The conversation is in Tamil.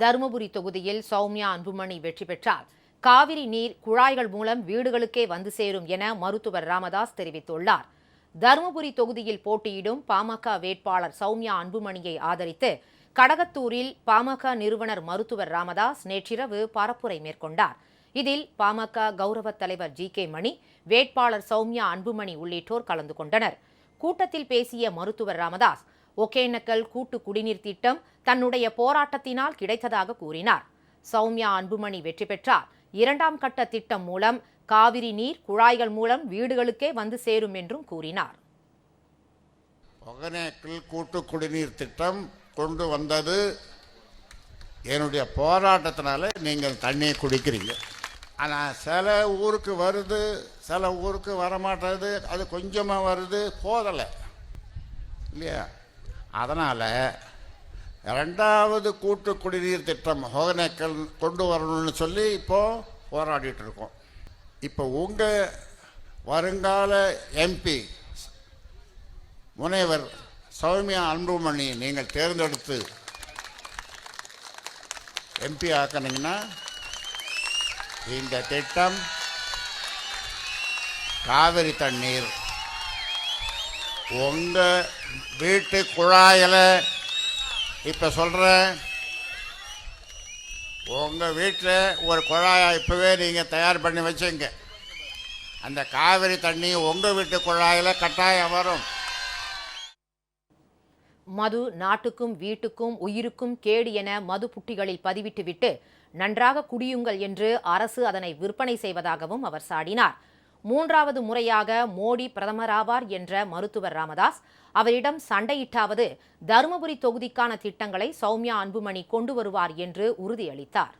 தருமபுரி தொகுதியில் சௌமியா அன்புமணி வெற்றி பெற்றார். காவிரி நீர் குழாய்கள் மூலம் வீடுகளுக்கே வந்து சேரும் என மருத்துவர் ராமதாஸ் தெரிவித்துள்ளார். தருமபுரி தொகுதியில் போட்டியிடும் பாமக வேட்பாளர் சௌமியா அன்புமணியை ஆதரித்து கடகத்தூரில் பாமக நிறுவனர் மருத்துவர் ராமதாஸ் நேற்றிரவு பரப்புரை மேற்கொண்டார். இதில் பாமக கௌரவ தலைவர் ஜி கே மணி வேட்பாளர் சௌமியா அன்புமணி உள்ளிட்டோர் கலந்து கொண்டனர். கூட்டத்தில் பேசிய மருத்துவர் ராமதாஸ் ஒகேனக்கல் கூட்டு குடிநீர் திட்டம் தன்னுடைய போராட்டத்தினால் கிடைத்ததாக கூறினார். சௌமியா அன்புமணி வெற்றி பெற்றார். இரண்டாம் கட்ட திட்டம் மூலம் காவிரி நீர் குழாய்கள் மூலம் வீடுகளுக்கே வந்து சேரும் என்றும் கூறினார். ஒகேனக்கல் கூட்டு குடிநீர் திட்டம் கொண்டு வந்தது என்னுடைய போராட்டத்தினால நீங்கள் தண்ணியை குடிக்கிறீங்க. ஆனால் சில ஊருக்கு வருது சில ஊருக்கு வரமாட்டது அது கொஞ்சமாக வருது போதலை இல்லையா? அதனால் ரெண்டாவது கூட்டு குடிநீர் திட்டம் ஹோகனேக்கல் கொண்டு வரணும்னு சொல்லி இப்போது போராடிட்டு இருக்கோம். இப்போ உங்கள் வருங்கால எம்பி முனைவர் சௌமியா அன்புமணி நீங்கள் தேர்ந்தெடுத்து எம்பி ஆக்கினீங்கன்னா இந்த திட்டம் காவிரி தண்ணீர் உங்கள் வீட்டு குழாயில் இப்போ சொல்கிறேன் உங்கள் வீட்டில் ஒரு குழாயை இப்போவே நீங்கள் தயார் பண்ணி வச்சுங்க. அந்த காவிரி தண்ணி உங்கள் வீட்டு குழாயில் கட்டாயம் வரும். மது நாட்டுக்கும் வீட்டுக்கும் உயிருக்கும் கேடு என மது புட்டிகளில் பதிவிட்டுவிட்டு நன்றாக குடியுங்கள் என்று அரசு அதனை விற்பனை செய்வதாகவும் அவர் சாடினார். மூன்றாவது முறையாக மோடி பிரதமராவார் என்ற மருத்துவர் ராமதாஸ். அவரிடம் சண்டையிட்டாவது தருமபுரி தொகுதிக்கான திட்டங்களை சௌமியா அன்புமணி கொண்டு வருவார் என்று உறுதியளித்தார்.